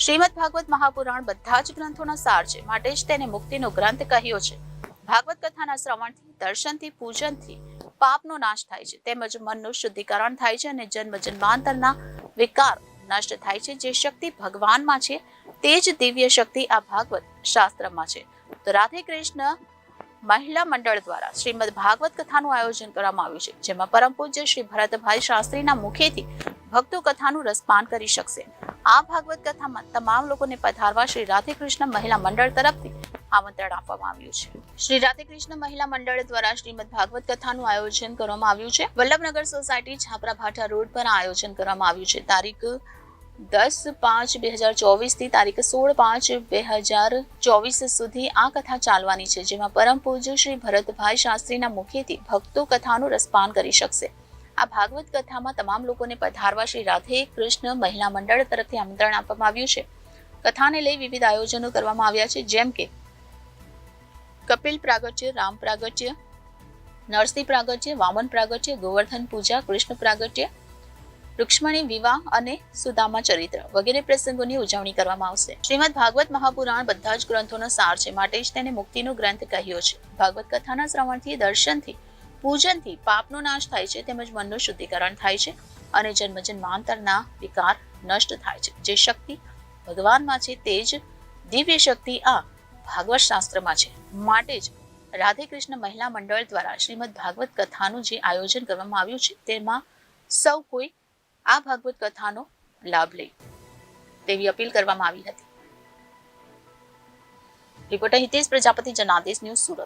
શ્રીમદ ભાગવત મહાપુરાણ બધા જ ગ્રંથોનો સાર છે. માટે જ તેને મુક્તિનો ગ્રંથ કહ્યો છે. ભાગવત કથાના શ્રવણથી, દર્શનથી, પૂજનથી પાપનો નાશ થાય છે. તેમજ મનનું શુદ્ધિકરણ થાય છે અને જન્મ જન્માંતરના વિકાર નષ્ટ થાય છે. જે શક્તિ ભગવાનમાં છે, તે જ દિવ્ય શક્તિ આ ભાગવત શાસ્ત્રમાં છે. તો રાધે કૃષ્ણ મહિલા મંડળ દ્વારા શ્રીમદ ભાગવત કથાનું આયોજન કરવામાં આવ્યું છે. જેમાં પરમ પૂજ્ય શ્રી ભરતભાઈ શાસ્ત્રીના મુખેથી ભક્તો કથાનું રસપાન કરી શકશે. આ ભાગવત કથામાં તમામ લોકોને પધારવા શ્રી રાધે કૃષ્ણ મહિલા મંડળ તરફથી આમંત્રણ આપવામાં આવ્યું છે. શ્રી રાધે કૃષ્ણ મહિલા મંડળ દ્વારા શ્રીમદ ભાગવત કથાનું આયોજન કરવામાં આવ્યું છે. વલ્લભનગર સોસાયટી છાપરા ભાઠા રોડ પર આયોજન કરવામાં આવ્યું છે. તારીખ દસ પાંચ બે હજાર ચોવીસથી તારીખ સોળ પાંચ બે હજાર ચોવીસ સુધી આ કથા ચાલવાની છે, જેમાં પરમ પૂજ્ય શ્રી ભરતભાઈ શાસ્ત્રીના મુખેથી ભક્તો કથાનું રસપાન કરી શકશે. આ ભાગવત કથામાં તમામ લોકોને પધારવા શ્રી રાધે કૃષ્ણ મહિલા મંડળ તરફથી આમંત્રણ આપવામાં આવ્યું છે. કથાને લઈ વિવિધ આયોજનો કરવામાં આવ્યા છે, જેમ કે કપિલ પ્રાગટ્ય, રામ પ્રાગટ્ય, નરસિંહ પ્રાગટ્ય, વામન પ્રાગટ્ય, ગોવર્ધન પૂજા, કૃષ્ણ પ્રાગટ્ય, રૂક્ષ્મણી વિવાહ અને સુદામા ચરિત્ર વગેરે પ્રસંગોની ઉજવણી કરવામાં આવશે. શ્રીમદ ભાગવત મહાપુરાણ બધા જ ગ્રંથોનો સાર છે, માટે જ તેને મુક્તિનો ગ્રંથ કહ્યો છે. ભાગવત કથાના શ્રવણથી, દર્શનથી પૂજનથી પાપનો નાશ થાય છે તેમજ મનનું શુદ્ધિકરણ થાય છે અને જન્મ જન્માંતરના વિકાર નષ્ટ થાય છે. જે શક્તિ ભગવાનમાં છે તે જ દિવ્ય શક્તિ આ ભાગવત શાસ્ત્રમાં છે. માટે જ રાધે કૃષ્ણ મહિલા મંડળ દ્વારા શ્રીમદ ભાગવત કથાનું જે આયોજન કરવામાં આવ્યું છે તેમાં સૌ કોઈ આ ભાગવત કથાનો લાભ લે તેવી અપીલ કરવામાં આવી હતી. Reporter Hitesh Prajapati, Janadesh news Surat.